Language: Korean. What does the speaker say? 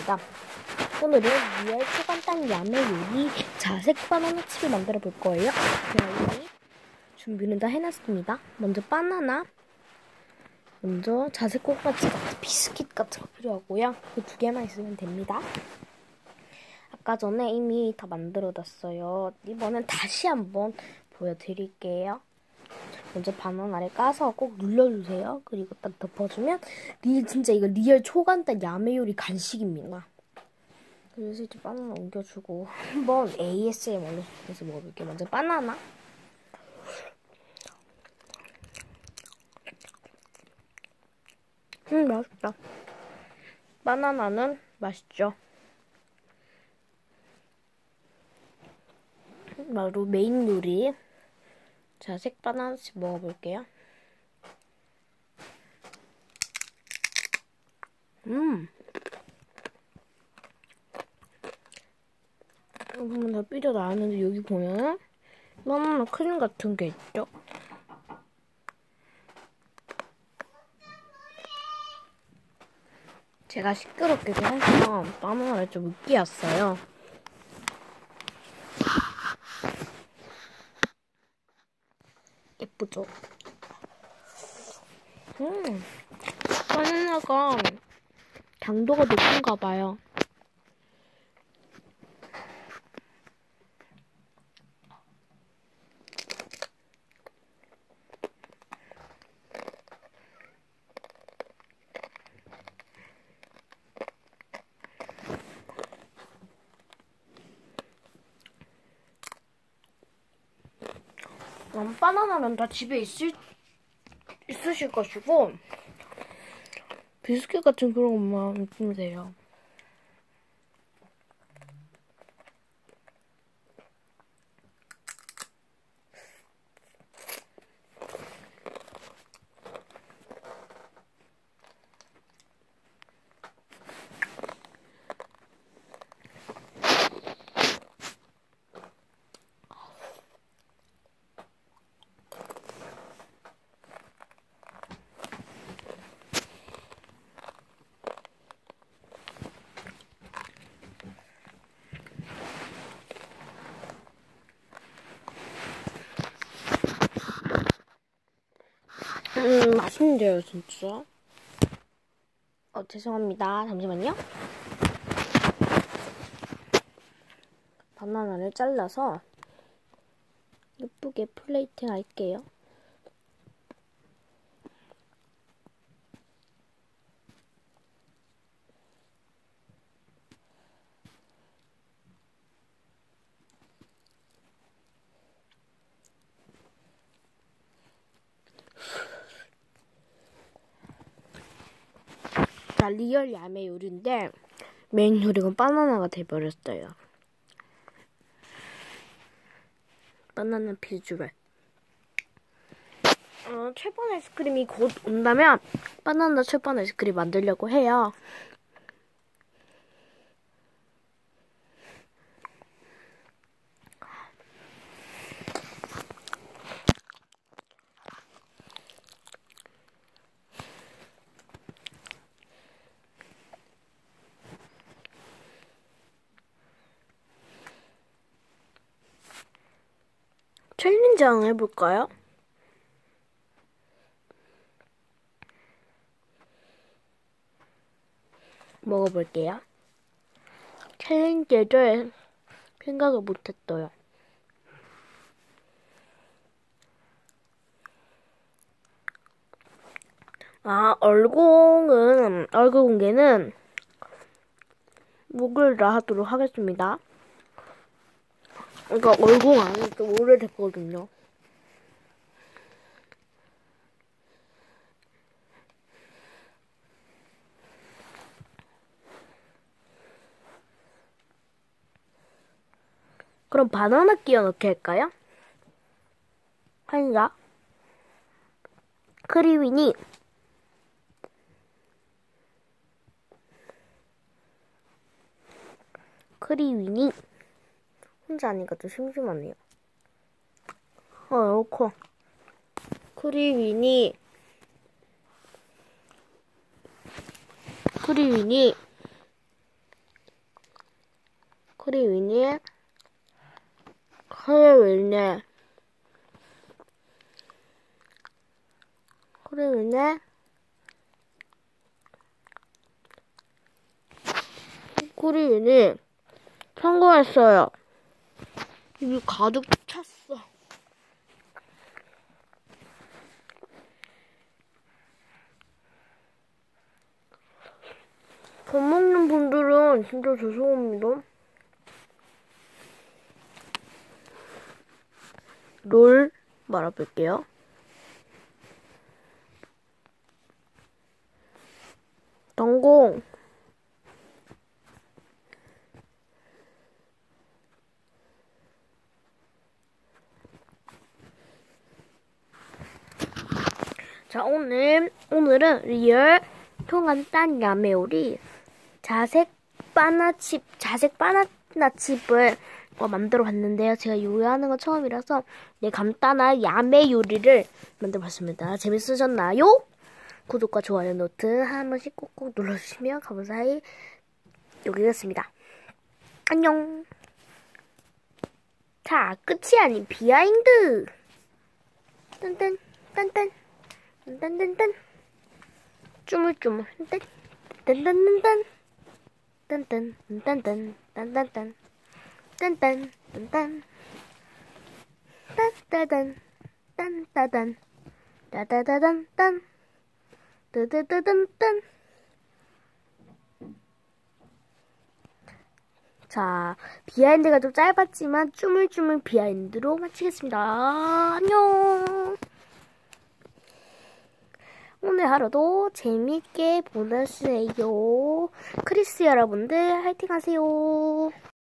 하겠습니다. 오늘은 리얼 초간단 야매 요리 자색 바나나 칩을 만들어 볼 거예요. 이미 준비는 다 해놨습니다. 먼저 바나나, 먼저 자색 같은 비스킷 같은 거 필요하고요. 그 두 개만 있으면 됩니다. 아까 전에 이미 다 만들어 놨어요. 이번엔 다시 한번 보여드릴게요. 먼저 바나나 를 까서 꼭 눌러주세요. 그리고 딱 덮어주면 리 진짜 이거 리얼 초간단 야매 요리 간식입니다. 그래서 이제 바나나 옮겨주고 한번 ASMR로 해서 먹어볼게요. 먼저 바나나. 음 맛있다. 바나나는 맛있죠. 바로 메인 요리. 자, 색바나나씩 먹어볼게요. 음. 보면 다 삐져 나왔는데 여기 보면은 바나나 크림 같은 게 있죠? 제가 시끄럽기도 해서 바나나를 좀 으깨었어요. 예쁘죠? 음, 바나나가 당도가 높은가 봐요. 음, 바나나는 다 집에 있을, 있으실 것이고, 비스킷 같은 그런 것만 있으면 돼요. 음, 맛있는데요, 진짜. 어, 죄송합니다. 잠시만요. 바나나를 잘라서 예쁘게 플레이팅 할게요. 리얼 야매 요리인데 메인 요리가 바나나가 돼버렸어요. 바나나 비주얼. 어, 철판 아이스크림이 곧 온다면 바나나 철판 아이스크림 만들려고 해요. 챌린지 한번 해볼까요? 먹어볼게요. 챌린지를 생각을 못했어요. 아, 얼공은, 얼굴 공개는 목요일에 하도록 하겠습니다. 그러니까 얼공 안에 좀 오래됐거든요. 그럼 바나나 끼워 넣게 할까요? 아니다. 크리위니 크리위니 혼자 하니까 좀 심심하네요. 어, 넣고 크리위니 크리위니 크리윈이. 크리윈이 크리윈이 크리윈이 성공했어요. 입이 가득 찼어. 밥 먹는 분들은 진짜 죄송합니다. 롤 말아볼게요. 동공 자 오늘 오늘은 리얼 통간단 야매 요리 자색 바나칩 자색 바나나칩을 어, 만들어 봤는데요. 제가 요리하는 건 처음이라서 네 간단한 야매 요리를 만들어 봤습니다. 재밌으셨나요? 구독과 좋아요 노트 한 번씩 꾹꾹 눌러주시면 감사히 여기겠습니다. 안녕. 자, 끝이 아닌 비하인드. 딴딴, 딴딴, 딴딴딴딴. 쭈물쭈물, 딴, 딴딴딴딴. 딴딴, 딴딴, 딴딴딴. 딴딴, 딴딴. 따따단, 딴따단. 따다다단, 딴. 뜨뜨뜨뜬뜬. 자, 비하인드가 좀 짧았지만 쭈물쭈물 비하인드로 마치겠습니다. 안녕. 오늘 하루도 재밌게 보내세요. 크리스 여러분들 화이팅 하세요.